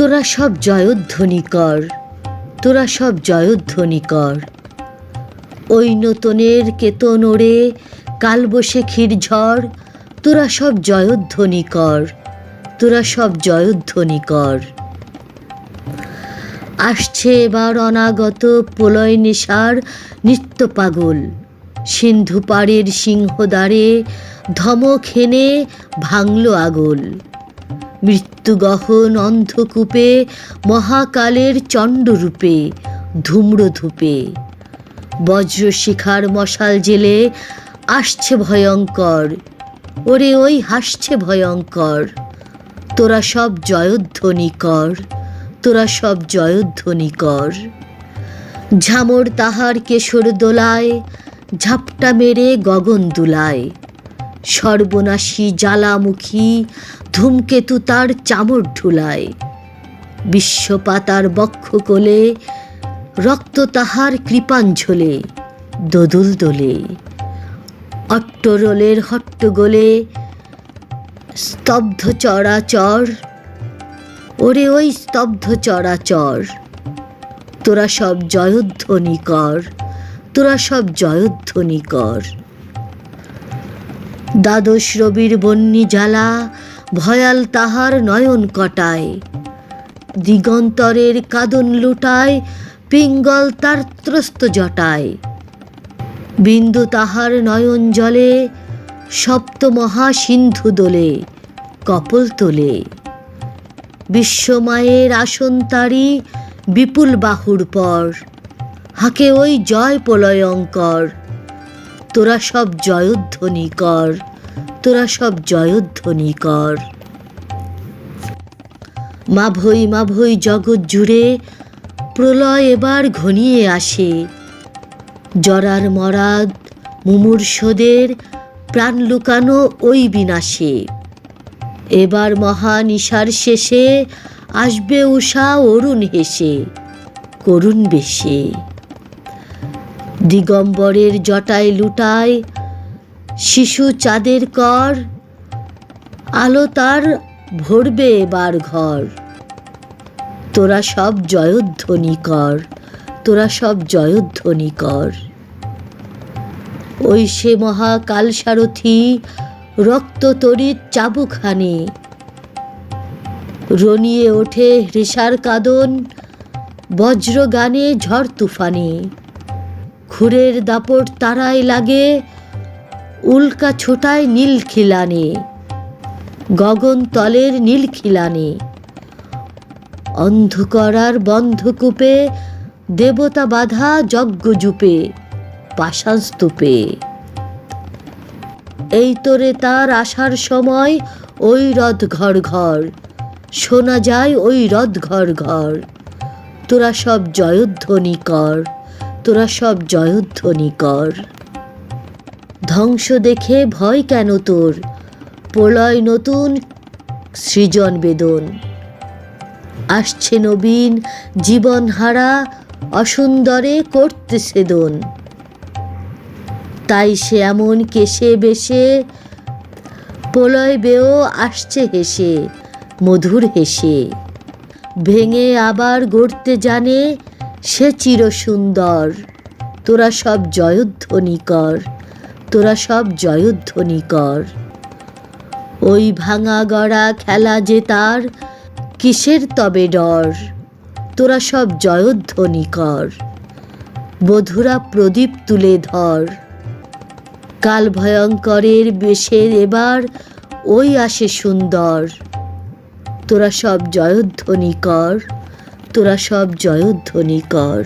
তোরা সব জয়ধ্বনি কর তোরা সব জয়ধ্বনি কর ওই নতনের কেতন ওড়ে কালবৈশাখীর ঝড়, তোরা সব জয়ধ্বনি কর তোরা সব জয়ধ্বনি কর আসছে এবার অনাগত প্রলয় নেশার নিত্য পাগল, সিন্ধু পাড়ের সিংহদ্বারে ধমক হেনে ভাঙল আগল। মৃত্যুগহন অন্ধকূপে, মহাকালের চণ্ডরূপে, ধূম্রধূপে। বজ্রশিখার মশাল জেলে আসছে ভয়ঙ্কর, ওরে ওই হাসছে ভয়ঙ্কর। তোরা সব জয়ধ্বনি কর, তোরা সব জয়ধ্বনি কর। ঝামর তাহার কেশর দোলায়, ঝাপটা মেরে গগন দুলায়। সর্বনাশী জ্বালামুখী ধূমকেতু তার চামর ঢুলায়। বিশ্বপাতার বক্ষ কোলে, রক্ত তাহার কৃপাঞ্ঝলে দোদুল দোলে। অট্টরোলের হট্টগোলে স্তব্ধ চরাচর, ওরে ওই স্তব্ধ চরাচর। তোরা সব জয়ধ্বনি কর তোরা সব জয়ধ্বনি কর দ্বাদশ রবির বন্যি জ্বালা ভয়াল তাহার নয়ন কটায়। দিগন্তরের কাদন লুটায়, পিঙ্গল তার ত্রস্ত জটায়। বিন্দু তাহার নয়ন জলে, সপ্ত মহা সিন্ধু দোলে, কপল তোলে। বিশ্বমায়ের আসন তারি বিপুল বাহুর পর, হাকে ওই জয় প্রলয়ঙ্কর। তোরা সব জয়ধ্বনি কর, তোরা সব জয়ধ্বনি কর। মাভই মাভই জগৎ জুড়ে প্রলয় এবার ঘনিয়ে আসে। জরার মরাদ মুমূর্ষদের প্রাণ লুকানো ওই বিনাশে। এবার মহান ঈশার শেষে আসবে উষা অরুণ হেসে, করুণ বেশে। দিগম্বরের জটায় লুটায়, শিশু চাঁদের কর, আলো তার ভরবে এবার ঘর। তোরা সব জয়ধ্বনি কর, তোরা সব জয়ধ্বনি কর। ওই সে মহাকাল সারথি রক্ত তরিত চাবুখানে রনিয়ে ওঠে রেশার কাদন বজ্র গানে ঝড় তুফানে। খুরের দাপট তারায় লাগে, উল্কা ছোটায় নীল খিলানে, গগন তলের নীল খিলানে। অন্ধকারার বন্ধকূপে দেবতা বাধা যজ্ঞজূপে পাষাণ স্তূপে এই তোরে তার আসার সময় ওই রথ ঘর ঘর, শোনা যায় ওই রথ ঘর ঘর। তোরা সব জয়ধ্বনি কর। তোরা সব জয়ধ্বনি কর ধ্বংস দেখে ভয় কেন তোর? প্রলয় নতুন সৃজন বেদন। আসছে নবীন জীবন হারা, অসুন্দরে করতে সেদন তাই সে এমন কেশে বেশে, প্রলয় বেও আসছে হেসে, মধুর হেসে। ভেঙে আবার গড়তে জানে সে চির সুন্দর তোরা সব জয়ধ্বনি কর তোরা সব জয়ধ্বনি কর ওই ভাঙা গড়া খেলা যে তার, কিসের তবে ডর? তোরা সব জয়ধ্বনি কর বধুরা প্রদীপ তুলে ধর। কাল ভয়ঙ্করের বেশের এবার ওই আসে সুন্দর, তোরা সব জয়ধ্বনি কর তোরা সব জয়ধ্বনি কর